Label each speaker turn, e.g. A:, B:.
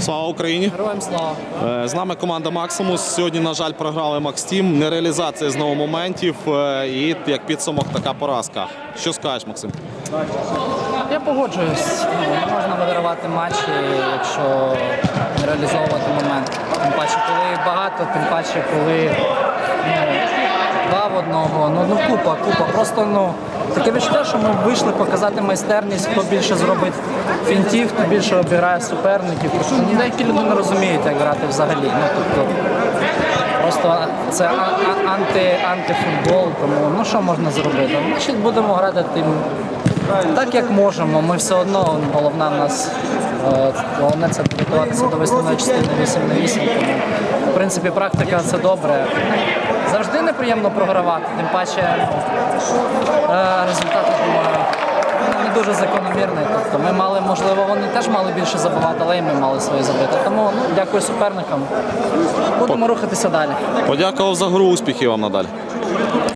A: Слава Україні!
B: Героям слава.
A: Е, З нами команда Максимус. Сьогодні, на жаль, програли Макс Тім. Нереалізація знову моментів. е, І як підсумок така поразка. Що скажеш, Максим?
B: Я погоджуюсь. Не можна вигравати матчі, якщо не реалізовувати момент. Тим паче, коли багато, тим паче, коли ну, два в одного. Ну, ну купа, купа. Просто ну таке відчуття, що ми вийшли показати майстерність, хто більше зробить фінтів, хто більше обіграє суперників. Ну, деякі люди не розуміють, як грати взагалі. Ну, тобто, Просто це анти, антифутбол, тому ну що можна зробити? Значить будемо грати тим так, як можемо. Ми все одно головна в нас е, головне це підготуватися до весняної частини 8 на 8. Тому принципі практика це добре. Завжди неприємно програвати, тим паче е, результат, ну, не дуже закономірний. Тобто ми мали, можливо, вони теж мали більше забивати, але і ми мали свої забити. Тому ну, дякую суперникам. Будемо рухатися далі.
A: Подякував за гру, успіхів вам надалі.